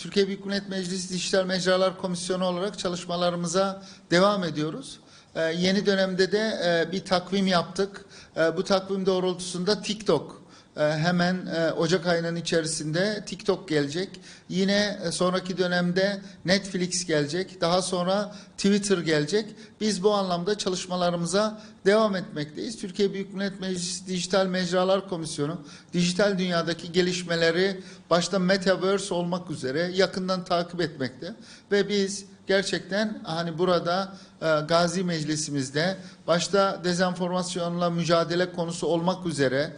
Türkiye Büyük Millet Meclisi Dijital Mecralar Komisyonu olarak çalışmalarımıza devam ediyoruz. Ee, yeni dönemde de e, bir takvim yaptık. E, bu takvim doğrultusunda TikTok hemen e, Ocak ayının içerisinde TikTok gelecek. Yine e, sonraki dönemde Netflix gelecek. Daha sonra Twitter gelecek. Biz bu anlamda çalışmalarımıza devam etmekteyiz. Türkiye Büyük Millet Meclisi Dijital Mecralar Komisyonu dijital dünyadaki gelişmeleri başta Metaverse olmak üzere yakından takip etmekte ve biz gerçekten hani burada e, Gazi Meclisimizde başta dezenformasyonla mücadele konusu olmak üzere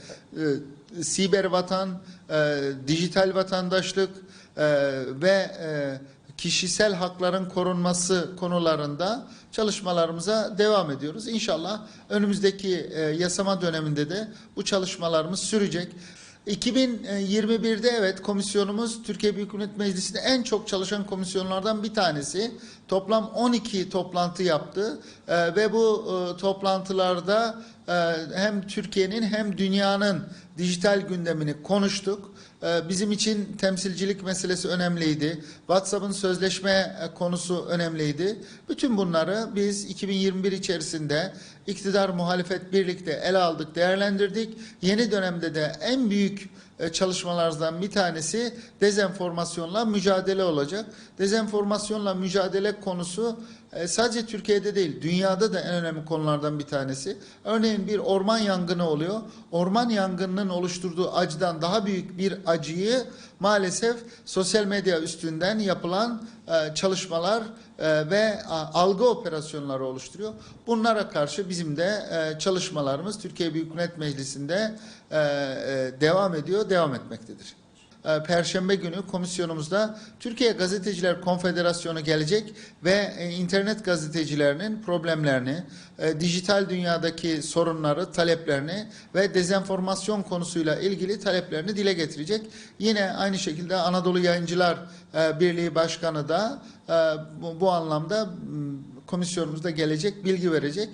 e, siber vatan, e, dijital vatandaşlık e, ve e, kişisel hakların korunması konularında çalışmalarımıza devam ediyoruz. İnşallah önümüzdeki e, yasama döneminde de bu çalışmalarımız sürecek. 2021'de evet komisyonumuz Türkiye Büyük Millet Meclisi'nde en çok çalışan komisyonlardan bir tanesi. Toplam 12 toplantı yaptı Ee, ve bu e, toplantılarda e, hem Türkiye'nin hem dünyanın dijital gündemini konuştuk. Ee, Bizim için temsilcilik meselesi önemliydi. WhatsApp'ın sözleşme e, konusu önemliydi. Bütün bunları biz 2021 içerisinde iktidar muhalefet birlikte ele aldık, değerlendirdik. Yeni dönemde de en büyük e, çalışmalardan bir tanesi dezenformasyonla mücadele olacak. Dezenformasyonla mücadele konusu e, sadece Türkiye'de değil, dünyada da en önemli konulardan bir tanesi. Örneğin bir orman yangını oluyor. Orman yangınının oluşturduğu acıdan daha büyük bir acıyı maalesef sosyal medya üstünden yapılan e, çalışmalar e, ve a, algı operasyonları oluşturuyor. Bunlara karşı bizim de e, çalışmalarımız Türkiye Büyük Millet Meclisi'nde e, e, devam ediyor, devam etmektedir. E, Perşembe günü komisyonumuzda Türkiye Gazeteciler Konfederasyonu gelecek ve e, internet gazetecilerinin problemlerini, e, dijital dünyadaki sorunları, taleplerini ve dezenformasyon konusuyla ilgili taleplerini dile getirecek. Yine aynı şekilde Anadolu Yayıncılar Birliği Başkanı da bu, anlamda komisyonumuzda gelecek, bilgi verecek.